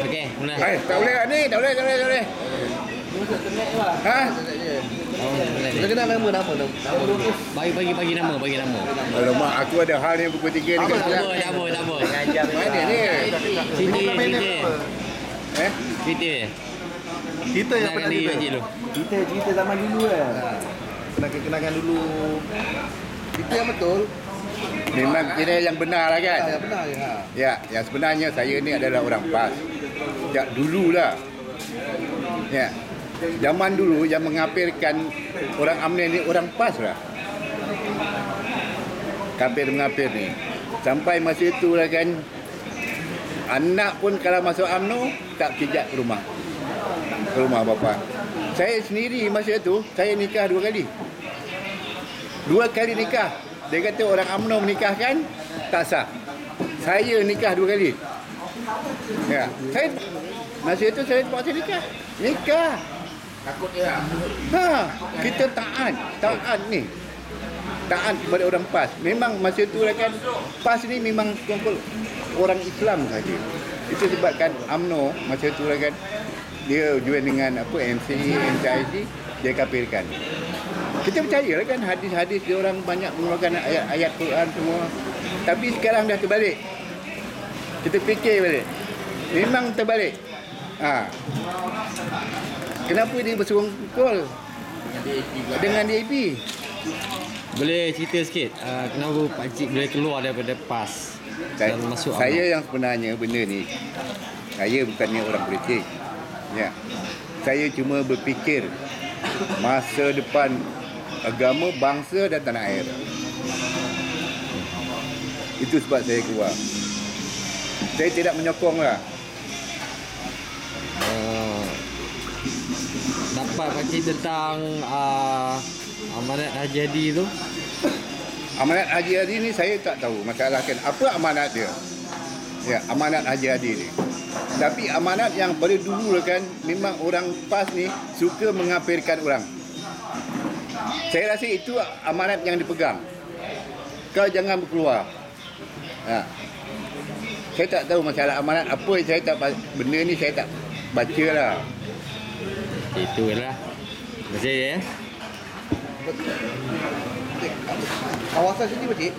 Okey, mula. Eh, tak boleh ni, tak boleh, tak boleh, tak boleh. Ha? Oh. Dia kenal nama nama nama. Bagi bagi bagi nama, bagi nama. Alamak, aku ada hal ni pukul 3 ni. Tak apa, tak apa, tak apa. Mana ni? Cerita, cerita. Eh? Cerita. Kita yang pernah cerita. Dulu. Kita cerita zaman dulu kan. Kenalkan kenalkan dulu. Itu yang betul. Memang kira yang benar lah kan? yang benar je ha. Ya, yang sebenarnya saya ni adalah orang PAS. Sejak dululah. Ya. Zaman dulu yang mengapirkan orang UMNO ni orang PAS lah. Kapir mengapir ni. Sampai masa itu lah kan anak pun kalau masuk UMNO tak kejap ke rumah. Ke rumah bapa. Saya sendiri masa itu saya nikah dua kali. Dua kali nikah. Dia kata orang UMNO menikahkan tak sah. Saya nikah dua kali. Ya, saya masa itu saya terpaksa nikah. Nikah. Takut dia. Ha, kita taat, taat ni. Taat kepada orang PAS. Memang masa tu lah kan PAS ni memang kumpul orang Islam saja. Itu sebabkan UMNO masa tu lah kan dia join dengan apa MCA, NCIC dia kafirkan. Kita percaya lah kan hadis-hadis dia orang banyak mengeluarkan ayat-ayat Quran semua. Tapi sekarang dah terbalik. Kita fikir balik. Memang terbalik. Ha. Kenapa dia bersungkul dengan DAP? Boleh cerita sikit uh, kenapa Pakcik boleh keluar daripada PAS Saya, dan masuk saya yang sebenarnya benda ni saya bukannya orang politik. Ya. Saya cuma berfikir masa depan agama, bangsa dan tanah air. Itu sebab saya keluar. Saya tidak menyokong lah. uh, dapat Pakcik tentang uh, amanat Haji Hadi tu Amanat Haji Hadi ni saya tak tahu masalah kan apa amanat dia. Ya, amanat Haji Hadi ni. Tapi amanat yang pada dulu kan memang orang PAS ni suka mengapirkan orang. Saya rasa itu amanat yang dipegang. Kau jangan berkeluar. Ha. Saya tak tahu masalah amanat apa saya tak benda ni saya tak baca lah. itulah Terima kasih ya Kawasan sini pakcik.